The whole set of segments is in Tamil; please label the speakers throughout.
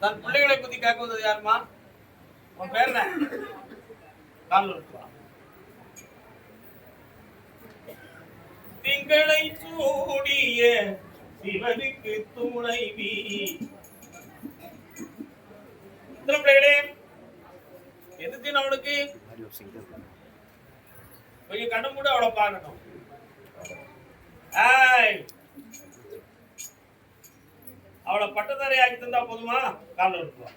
Speaker 1: தன் பிள்ளைகளை பத்தி கேட்க வந்தது யாருமா உன் பேர் என்ன? திங்களை சூடிய சிவனுக்கு துணைவி பிள்ளைகளே எதுக்கு அவனுக்கு? கொஞ்சம் கண்ணு மூட அவளை பார்க்கணும் ஆய் அவளை பட்டதாரி ஆக்கி தந்தா போதுமா? காலில் இருக்குவா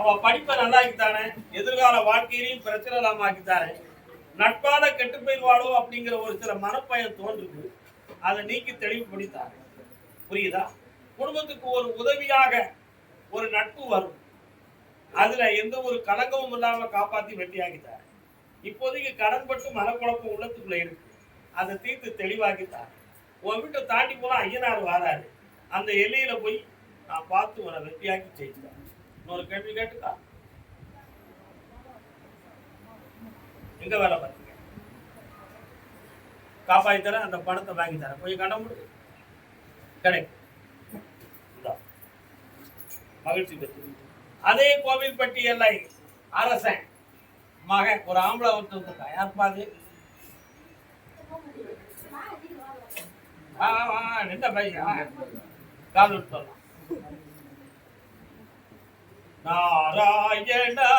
Speaker 1: அவ படிப்பை நல்லா ஆக்கித்தானே? எதிர்கால வாழ்க்கையிலையும் பிரச்சனை இல்லாம ஆக்கித்தானே? நட்பால கெட்டு போயிடுவாளோ அப்படிங்கிற ஒரு சில மனப்பயம் தோன்றுது. அதை நீக்கி தெளிவுபடுத்தாரு புரியுதா? குடும்பத்துக்கு ஒரு உதவியாக ஒரு நட்பு வரும். அதுல எந்த ஒரு கலங்கமும் இல்லாம காப்பாத்தி வெட்டியாக்கிட்டார் இப்போதைக்கு கடன்பட்டு மனக்குழப்பம் உள்ளத்துக்குள்ள இருக்கு. அதை தீர்த்து தெளிவாக்கிட்டார் உன் வீட்டை தாண்டி போனா ஐயனார் வராரு. அந்த எல்லையில போய் நான் பார்த்து உன்னை வெட்டியாக்கி ஜெயிச்சிட்டேன். இன்னொரு கேள்வி கேட்டுக்கா? எங்க வேலை பார்த்தீங்க காப்பாத்தி தரேன் அந்த பணத்தை வாங்கி தரேன். போய் கண்ட முடியும் கிடைக்கும். மகிழ்ச்சி பெற்று. அதே கோவில்பட்டி எல்லை அரசன் மகன் ஒரு ஆம்பளை ஒருத்தர் வந்திருக்கான் யாருப்பா அது? நின்ற பையன் கால் சொல்லலாம் நாராயணா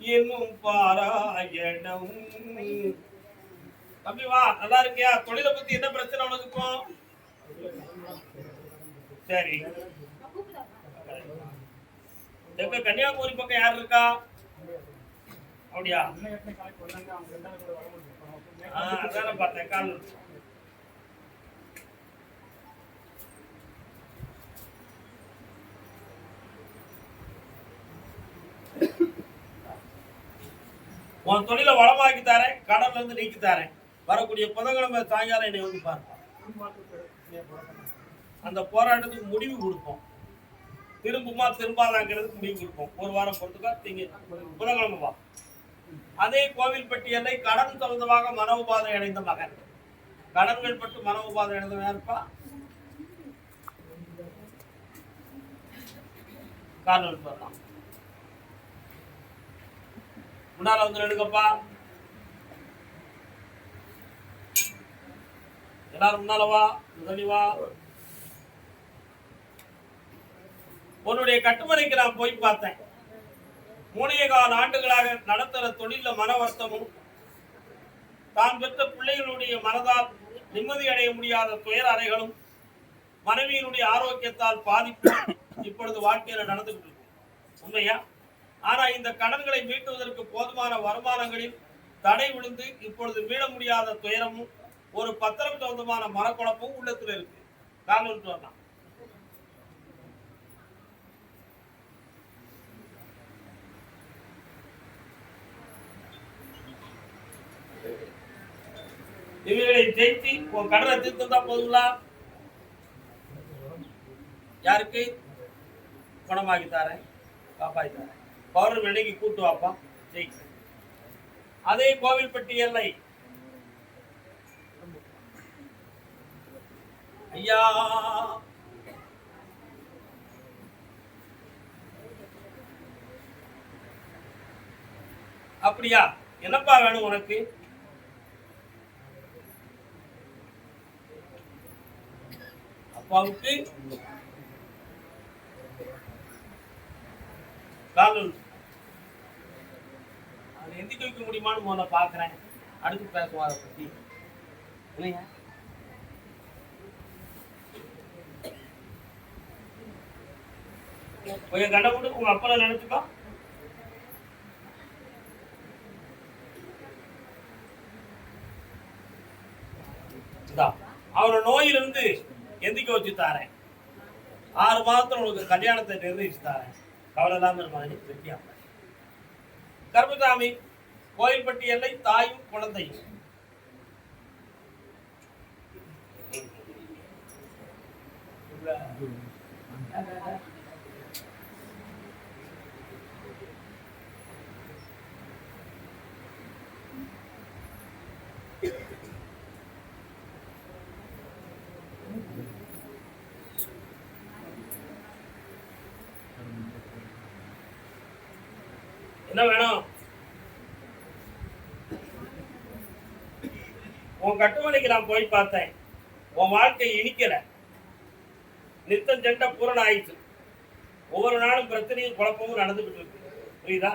Speaker 1: என்னும் பாராயணம். தம்பி வா நல்லா இருக்கியா? தொழிலை பத்தி என்ன பிரச்சனை உனக்கு இப்போ? சரி. எங்க கன்னியாகுமரி பக்கம் யார் இருக்கா? அப்படியா? ஆ, பார்த்தேன் கால் உன் தொழில வளமாக்கி தரேன் கடல்ல இருந்து நீக்கி தரேன். வரக்கூடிய புதன்கிழமை சாயங்காலம் என்னை வந்து பாருங்க அந்த போராட்டத்துக்கு முடிவு கொடுப்போம். திரும்புமா திரும்பாதாங்கிறதுக்கு முடிவு கொடுப்போம். ஒரு வாரம் பொறுத்துக்கா திங்க புதன்கிழமை வா. அதே கோவில்பட்டி எல்லை கடன் தொடர்பாக மன உபாதை அடைந்த மகன். கடன்கள் பட்டு மன உபாதை அடைந்தவன் இருப்பா காரணம் சொல்லலாம் முன்னால வந்து எடுக்கப்பா எல்லாரும் முன்னால வா முதலி வா. உன்னுடைய கட்டுமனைக்கு நான் போய் பார்த்தேன். மூணைய கால ஆண்டுகளாக நடத்துற தொழில மன வருத்தமும் தான் பெற்ற பிள்ளைகளுடைய மனதால் நிம்மதி அடைய முடியாத துயர அறைகளும் மனைவியினுடைய ஆரோக்கியத்தால் பாதிப்பு இப்பொழுது வாழ்க்கையில நடந்துகிட்டு இருக்கு. உண்மையா? ஆனா இந்த கடன்களை மீட்டுவதற்கு போதுமான வருமானங்களில் தடை விழுந்து இப்பொழுது மீள முடியாத துயரமும் ஒரு பத்திரம் சொந்தமான மனக்குழப்பமும் உள்ளத்துல இருக்கு. காரணம் வரலாம் இவர்களை ஜெயித்து உன் கடனை தீர்த்தா போதுங்களா? யாருக்கு? குணமாக்கி தாரேன் காப்பாத்தி தாரேன். பௌர்ணமி அன்னைக்கு கூட்டு வாப்பா ஜெயிக்கிறேன் அதே கோவில்பட்டி எல்லை. ஐயா. அப்படியா? என்னப்பா வேணும் உனக்கு? அப்பாவுக்கு காதல் அதை எந்திக்க வைக்க முடியுமான்னு முதல்ல பார்க்குறேன் அடுத்து பேசுவோம் அதை பற்றி இல்லையா? கொஞ்சம் கண்ட போட்டு உங்க அப்பனை நினைச்சுக்கோ. அவரோட நோயிலிருந்து எந்திக்க வச்சு தாரேன்? ஆறு மாதத்துல உங்களுக்கு கல்யாணத்தை நிர்ணயிச்சு தாரேன். கவலை இல்லாமல் இருப்பாங்க வெட்டியா கருமசாமி கோயில்பட்டி எல்லை தாயும் குழந்தையும். என்ன வேணும் உன் கட்டுமணிக்கு நான் போய் பார்த்தேன். உன் வாழ்க்கை இனிக்கல. நித்தம் சண்டை பூரண ஆயிடுச்சு ஒவ்வொரு நாளும் பிரச்சனையும் குழப்பமும் நடந்துகிட்டு இருக்கு. புரியுதா?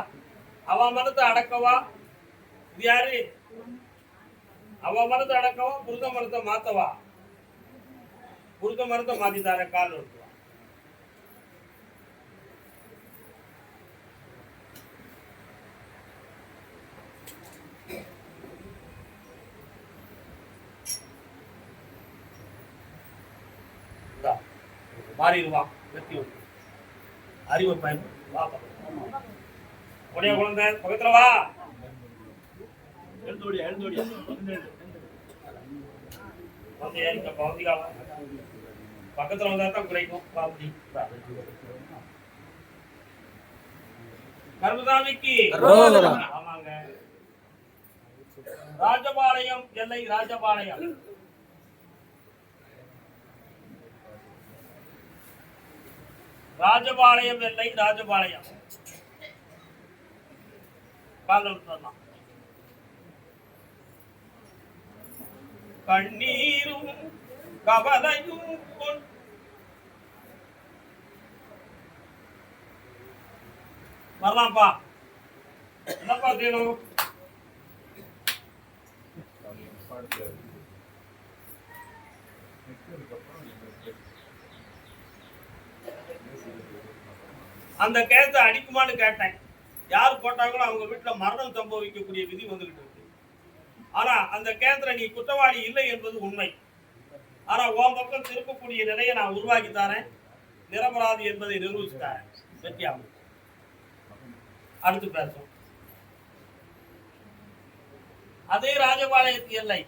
Speaker 1: அவ மனத்தை அடக்கவா? இது யாரு? அவ மனத்தை அடக்கவா? புருத மரத்தை மாத்தவா? புருத மருந்த மாத்தி தாரேன் கால் மாறிடுவான் வெற்றி உண்டு. அறிவை பக்கத்துல. உடைய குழந்தை பக்கத்துல வா. எழுந்தோடியா எழுந்தோடியா வந்து பக்கத்துல வந்தா தான் குறைக்கும். பாப்பி கர்மசாமிக்கு.
Speaker 2: கர்மசாமி.
Speaker 1: ஆமாங்க. ராஜபாளையம் எல்லை ராஜபாளையம். ராஜபாளையம் இல்லை ராஜபாளையம். காதல் கண்ணீரும் கவலையும் வரலாம்ப்பா என்னப்பா செய்யணும்? அந்த கேஸை அடிக்குமான்னு கேட்டேன். யார் போட்டாங்களோ அவங்க வீட்டுல மரணம் சம்பவிக்கக்கூடிய விதி வந்துகிட்டு இருக்கு. ஆனா அந்த கேஸில் நீ குற்றவாளி இல்லை என்பது உண்மை. ஆனா உன் பக்கம் திருப்பக்கூடிய நிலையை நான் உருவாக்கி தரேன். நிரபராதி என்பதை நிரூபிச்சு தரேன் வெற்றியாகும் அடுத்து பேசும் அதே ராஜபாளையத்து எல்லை.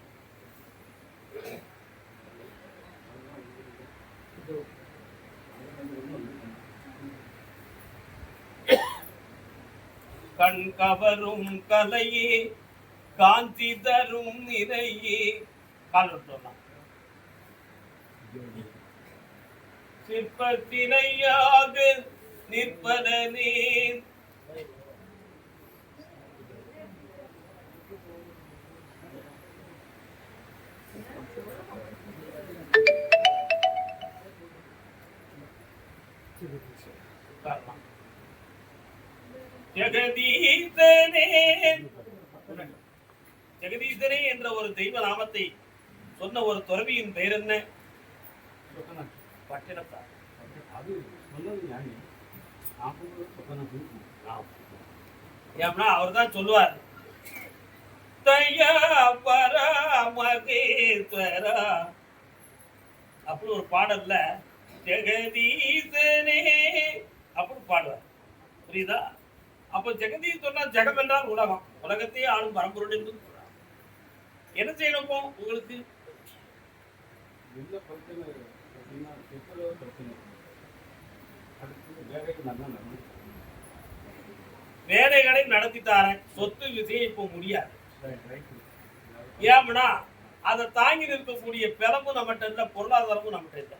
Speaker 1: கண் கவரும் கலையே காந்தி தரும் நிறையே. கால் சொல்லலாம் சிற்பத்தினையாக நிற்பதனே ஜெகதீசனே. ஜெகதீசனே என்ற ஒரு தெய்வ நாமத்தை சொன்ன ஒரு துறவியின் பெயர் என்ன? பட்டினத்தார்.
Speaker 2: அது சொன்னது
Speaker 1: ஏன்னா அவர் தான் சொல்லுவார். தயா பர மகேஸ்வரா அப்படி ஒரு பாடல்ல ஜெகதீசனே. அப்படி பாடுவார். புரியுதா? அப்ப ஜெகதீஷ் சொன்னா ஜெகம் என்றால் உலகம். உலகத்தையே ஆளும் பரம்பொருள் என்று. என்ன செய்யணும் உங்களுக்கு? வேலைகளை நடத்தி தாரேன். சொத்து விஷயம் இப்போ முடியாது. ஏம்னா அதை தாங்கி நிற்கக்கூடிய பிறப்பு நம்மகிட்ட இல்லை பொருளாதாரமும் நம்மகிட்ட இல்லை.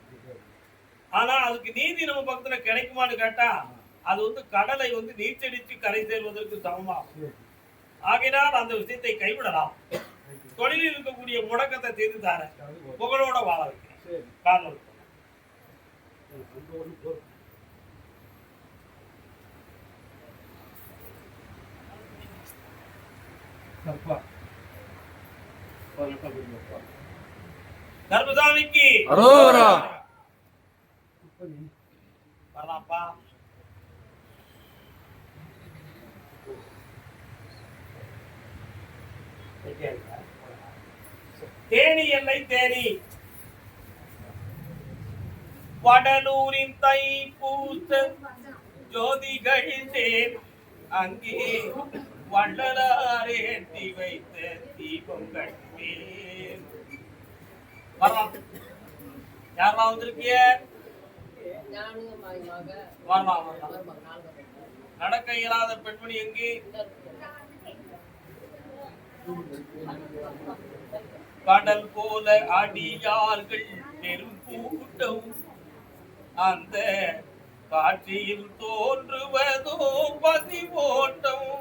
Speaker 1: ஆனா அதுக்கு நீதி நம்ம பக்கத்துல கிடைக்குமான்னு கேட்டா அது வந்து கடலை வந்து நீச்சடித்து கரை சேர்வதற்கு சமமாகும். ஆகையினால் அந்த விஷயத்தை கைவிடலாம். தொழிலில் இருக்கக்கூடிய முடக்கத்தை செய்து தாரேன். புகழோட வாழ வைக்கிறேன். காரணம்
Speaker 2: அங்கே ஒன்று போதும் அப்பா பதினெட்டாம் தேதி அப்பா
Speaker 1: கர்மசாமிக்கு
Speaker 3: அரோகரா.
Speaker 2: இப்போ நீ
Speaker 1: வரலாம்ப்பா தேனி எல்லை தேனி. வடலூரின் தை பூத்த ஜோதிகள் தேன். அங்கே வள்ளலாரேற்றி வைத்த தீபம் கட்டேன் வரலாம். யாரெல்லாம் வந்திருக்கிய வரலாம் வரலாம். நடக்க இயலாத பெண்மணி எங்கே? கடல் போல அடியார்கள் பெரும் கூட்டம். அந்த காட்சியில் தோன்றுவதோ பதி ஓட்டம்.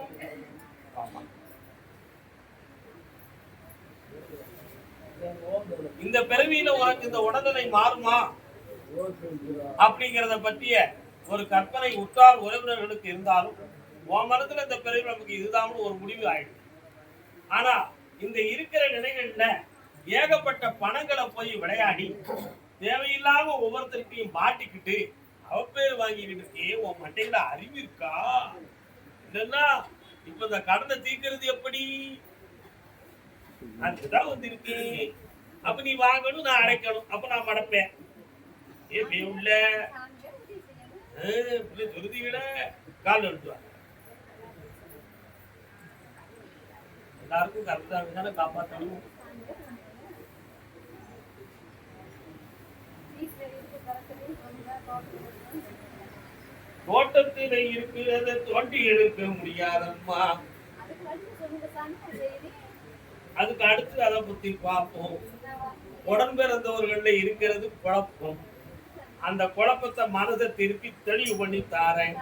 Speaker 1: இந்த பிறவியில உனக்கு இந்த உடல்நிலை மாறுமா? அப்படிங்கறத பற்றிய ஒரு கற்பனை உற்றார் உறவினர்களுக்கு இருந்தாலும் உன் மனத்துல இந்த பிறவி நமக்கு இதுதான் ஒரு முடிவு ஆயிடுது. ஆனா இந்த இருக்கிற நிலைகள்ல ஏகப்பட்ட பணங்களை போய் விளையாடி தேவையில்லாம ஒவ்வொருத்தருக்கையும் மாட்டிக்கிட்டு அவப்பேர் வாங்கிக்கிட்டு இருக்கே உன் மண்டையில அறிவு இருக்கா? இல்லைன்னா இப்ப இந்த கடனை தீர்க்கிறது எப்படி? அதுதான் வந்திருக்கு. அப்ப நீ வாங்கணும் நான் அடைக்கணும். அப்ப நான் மடப்பேன். ஏ உள்ள. துருதி விட. கால் எடுத்துவாங்க எல்லாருக்கும் கரெக்டாக தானே காப்பாற்றணும் தோட்டத்திலே இருக்கிறத தோண்டி எடுக்க முடியாதம்மா. அதுக்கு அடுத்து அதை பத்தி பார்ப்போம். உடன்பிறந்தவர்கள இருக்கிறது குழப்பம். அந்த குழப்பத்தை மனதை திருப்பி தெளிவு பண்ணி தாரேன்.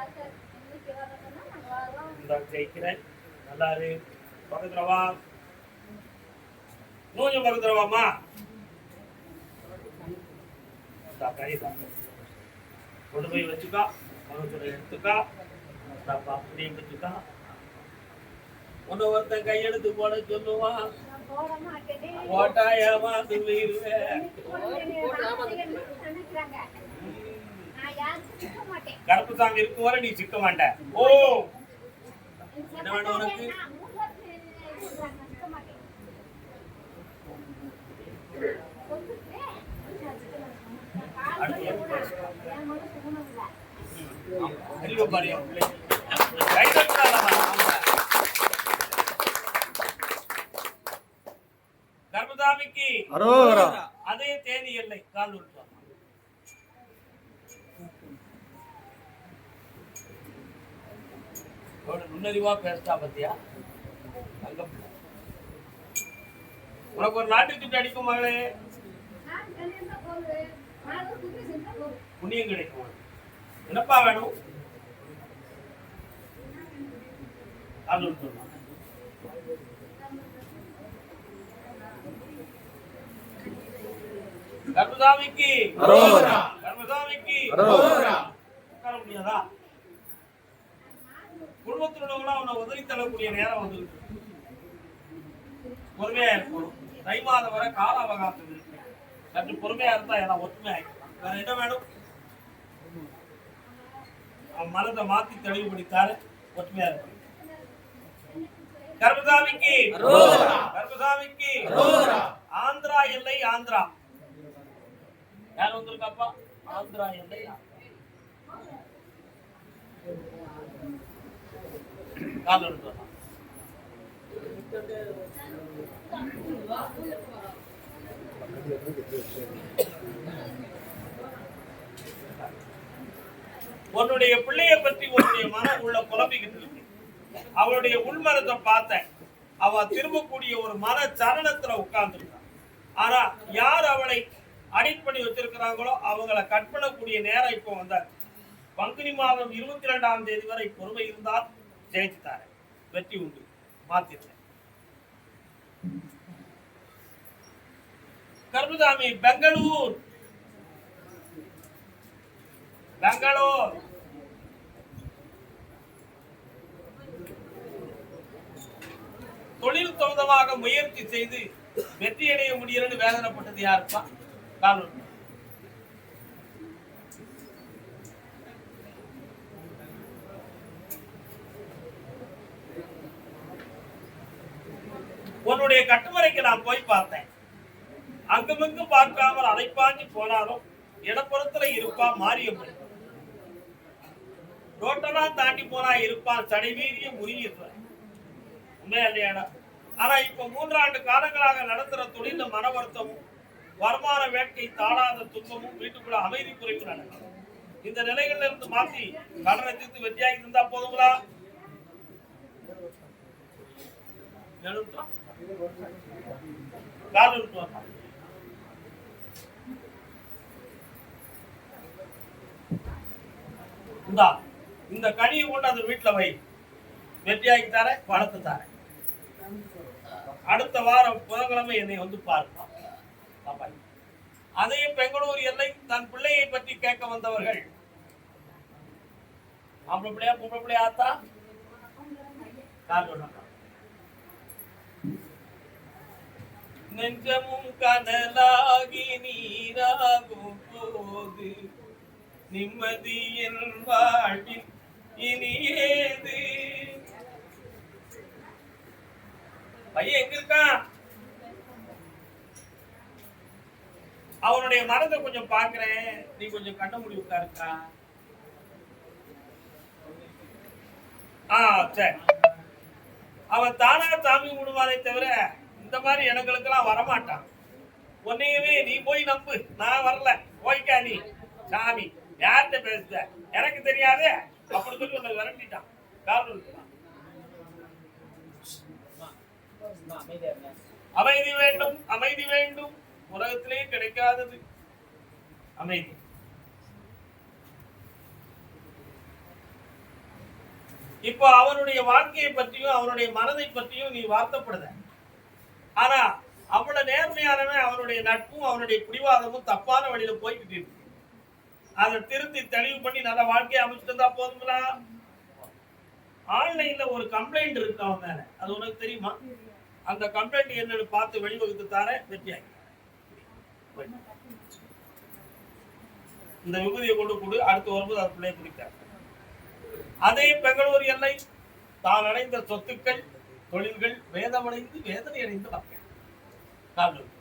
Speaker 1: ஜெயிக்கிறேன். நல்லா இருக்கு பக்கத்துல வா கொஞ்சம் பக்கத்துல வாமா கொண்டு போய் வச்சுக்கா. பக்கத்துல எடுத்துக்கா. இந்தாப்பா, வச்சுக்கா. உன்னை ஒருத்தன் கையெழுத்து போட சொல்லுவான் போட்டா ஏமாந்து போயிருவேன் கருப்பு சாமி இருக்கும் வரை நீ சிக்க மாட்ட. ஓ என்ன வேணும் உனக்கு?
Speaker 3: அரோகரா
Speaker 1: அதே தேதி இல்லை கால் விட்டுவாங்க நுண்ணறிவா பேசுறா பத்தியா. உனக்கு ஒரு நாட்டு சுட்டு அடிக்கும் மகளே. புண்ணியம் கிடைக்கும். என்னப்பா வேணும்? கர்மசாமிக்கு.
Speaker 3: அரோகரா.
Speaker 1: கர்மசாமிக்கு.
Speaker 3: அரோகரா.
Speaker 1: உட்கார முடியாதா? உள்ளவங்களா அவனை உதவி தரக்கூடிய நேரம் வந்து பொறுமையா இருக்கணும். தை மாதம் வரை கால அவகாசம் இருக்கு. சற்று பொறுமையா இருந்தா எல்லாம் ஒற்றுமை ஆகிக்கலாம் வேற என்ன வேணும்? மனதை மாத்தி தெளிவுபடுத்தாரு. ஒற்றுமையா இருக்கு கர்மசாமிக்கு. கர்மசாமிக்கு. ஆந்திரா எல்லை ஆந்திரா. யார் வந்திருக்காப்பா? ஆந்திரா எல்லை ஆந்திரா. கால் எடுத்து. உன்னுடைய பிள்ளைய பத்தி உன்னுடைய மனம் உள்ள குழம்பிக்கிட்டு இருக்கு. அவளுடைய உள்மனத்தை பார்த்தேன் அவ திரும்பக்கூடிய ஒரு மன சலனத்துல உட்கார்ந்துருக்கான் ஆனா யார் அவளை அடிட் பண்ணி வச்சிருக்கிறாங்களோ அவங்கள கட் பண்ணக்கூடிய நேரம் இப்போ வந்தார். பங்குனி மாதம் இருபத்தி ரெண்டாம் தேதி வரை பொறுமை இருந்தால் ஜெயிச்சுட்டாரு வெற்றி உண்டு. மாத்திருந்தேன் கருமசாமி பெங்களூர். பெங்களூர். தொழில் சொந்தமாக முயற்சி செய்து வெற்றியடைய முடியலன்னு வேதனைப்பட்டது யாருப்பா? காலூர் உன்னுடைய கட்டுமறைக்கு நான் போய் பார்த்தேன். அங்குமிங்கும் பார்க்காமல் அலைப்பாஞ்சி போனாலும் இடப்புறத்துல இருப்பா மாரியம்மன். டோட்டலா தாண்டி போனா இருப்பான் சடைவீரிய உண்மையா இல்லையாடா? ஆனா இப்ப மூன்றாண்டு காலங்களாக நடத்துற தொழில மன வருத்தமும் வருமான வேட்கை தாழாத துன்பமும் வீட்டுக்குள்ள அமைதி குறைவு நடக்கும் இந்த நிலைகள்ல இருந்து மாற்றி கடனை தீர்த்து வெற்றியாகி இருந்தா போதுங்களா? எழுத்தா கால் இந்தா இந்த கனியை கொண்டு அந்த வீட்டில் வை. வெற்றியாக்கி தர பணத்தை தரேன். அடுத்த வாரம் புதன்கிழமை என்னை வந்து பார்ப்பான் அதையும் பெங்களூர் எல்லை தன் பிள்ளையை பற்றி கேட்க வந்தவர்கள். ஆம்பளை பிள்ளையா பொம்பளை பிள்ளையா ஆத்தா? யார் நெஞ்சமும் கனலாகி நீராகும் போது நிம்மதி என் வாழ்வில் இனி ஏது பையன் எங்க இருக்கான்? அவனுடைய மனதை கொஞ்சம் பாக்குறேன் நீ கொஞ்சம் கண்ண முடி உட்காருக்கா? ஆ சரி. அவன் தானா சாமி விடுவானே தவிர இந்த மாதிரி இடங்களுக்கெல்லாம் வரமாட்டான். உன்னையவே நீ போய் நம்பு. நான் வரல. போய்க்கா நீ. சாமி யார்கிட்ட பேசுத? எனக்கு தெரியாது. அப்படி சொல்லி உன்னை விரட்டிட்டான். காரணம் அமைதி வேண்டும். அமைதி வேண்டும். உலகத்திலேயே கிடைக்காதது. அமைதி. இப்போ அவனுடைய வாழ்க்கையை பற்றியும் அவனுடைய மனதை பற்றியும் நீ வார்த்தைப்படுத. ஆனா அவ்வளவு நேர்மையானவன் அவனுடைய நட்பும் அவனுடைய பிடிவாதமும் தப்பான வழியில போய்கிட்டு இருக்கு. அதை திருத்தி தெளிவு பண்ணி நல்ல வாழ்க்கையை அமைச்சிட்டு இருந்தா போதுங்களா? ஆன்லைன்ல ஒரு கம்ப்ளைண்ட் இருக்கு அவன் மேல. அது உனக்கு தெரியுமா? அந்த கம்ப்ளைண்ட் என்னன்னு பார்த்து வழிவகுத்து தார வெற்றியாகி இந்த விபூதியை கொண்டு கொடு அடுத்து வரும்போது அது பிள்ளைய குடிக்காது. அதே பெங்களூர் எல்லை தான் அடைந்த சொத்துக்கள் தொழில்கள் வேதமடைந்து வேதனை அடைந்த மக்கள். காரணம்